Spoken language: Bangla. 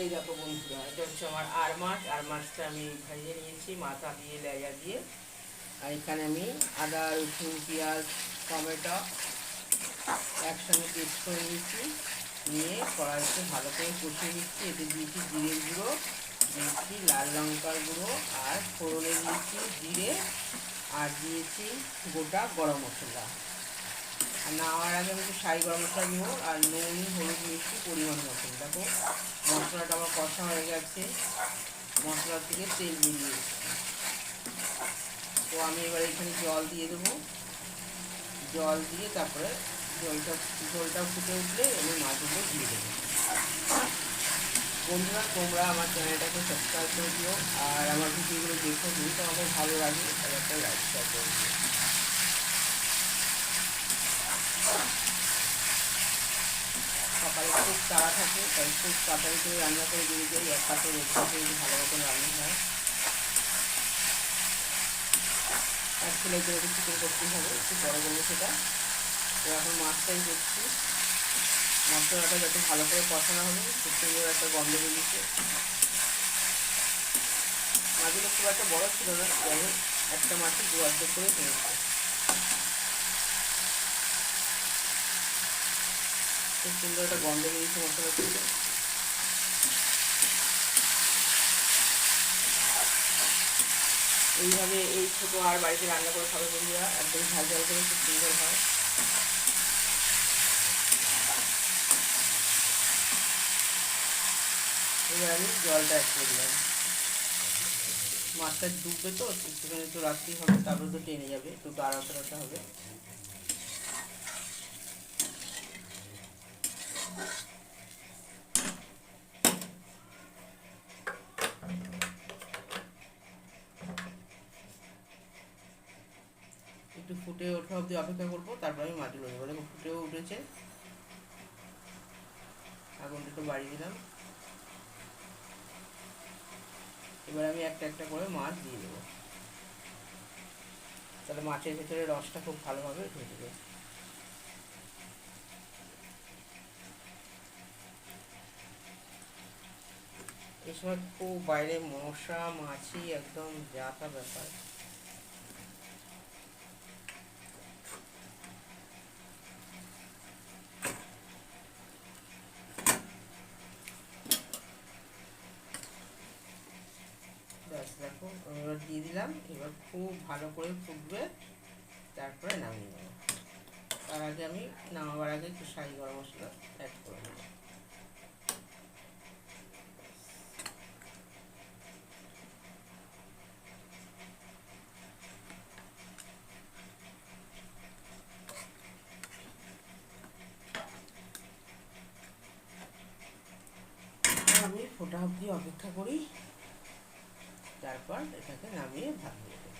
এই দেখো বন্ধুরা, এটা হচ্ছে আমার আর মাছ আর মাছটা আমি ভাজিয়ে নিয়েছি, মাথা দিয়ে, লেজা দিয়ে। আর এখানে আমি আদা, রসুন, পেঁয়াজ, টমেটো একসঙ্গে পেস্ট করে নিয়েছি। নিয়ে কড়াইতে ভালো করে কষিয়ে নিচ্ছি। এতে দিয়েছি জিরের গুঁড়ো, দিয়েছি লাল লঙ্কার গুঁড়ো আর ফোড়নে দিয়েছি জিরে। আর দিয়েছি গোটা গরম মশলা। নামার আগে আমি একটু সাই গরম মশলা দিব আর নুন, হলুদ মিষ্টি, পরিমাণ মতন দেখো, মশলাটা আমার কষা হয়ে গেছে। মশলা থেকে তেল বেরিয়ে তো আমি এবার এখানে জল দিয়ে দেবো। জল দিয়ে তারপরে জলটা জলটা ফুটে উঠলে আমি মাছগুলো দিয়ে দেবো। বন্ধুরা, তোমরা আমার চ্যানেলটাকে সাবস্ক্রাইব করে দিও। আর আমার ভিডিওগুলো দেখো, যদি তোমাকে ভালো লাগে, তাহলে একটা লাইক করে দিও। সকালে খুব তাড়া থাকে, তাই খুব তাড়াতাড়ি করে রান্না করে দিয়ে যাই এক পাশে রেখে ভালো মতন রান্না হয়। এক ছেলের জন্য চিকেন করতেই হবে, একটু বড় বলব সেটা। তো এখন মাছটাই করছি মশলাটা যাতে ভালো করে কষানো হবে, খুব সুন্দর একটা গন্ধ বেরিয়েছে। মাছগুলো খুব একটা বড় ছিল না, যাই একটা মাছে দু অর্ধেক করে কিনেছে খুব সুন্দর একটা গন্ধ বেরিয়েছে মশলা থেকে। এইভাবে এই ছোটো আর বাড়িতে রান্না করে খাবে বন্ধুরা, একদম ঝাল ঝাল করে খুব সুন্দর হয়। এবার আমি জলটা অ্যাড করে দিলাম। মাছটা ডুববে তো সেখানে তো রাত্রি হবে, তারপরে তো টেনে যাবে, একটু করাতে হবে। একটু ফুটে ওঠা অবধি অপেক্ষা করব, তারপর আমি মাছগুলো দেবো দেখো ফুটেও উঠেছে। আগুনটা একটু বাড়িয়ে দিলাম। এবার আমি একটা একটা করে মাছ দিয়ে দেবো। তাহলে মাছের ভেতরে রসটা খুব ভালোভাবে ঢুকবে এই সময় খুব বাইরে মশা, মাছি, একদম যা তা ব্যাপার ব্যাস দেখো এবার দিয়ে দিলাম, এবার খুব ভালো করে ফুটবে, তারপরে নামিয়ে নেব। তার আগে আমি নামাবার আগে একটু শাহি গরম মশলা অ্যাড করে নেব। আমি ফোটা অবধি অপেক্ষা করি। তারপর এটাকে নামিয়ে ভাত দিয়ে দেবো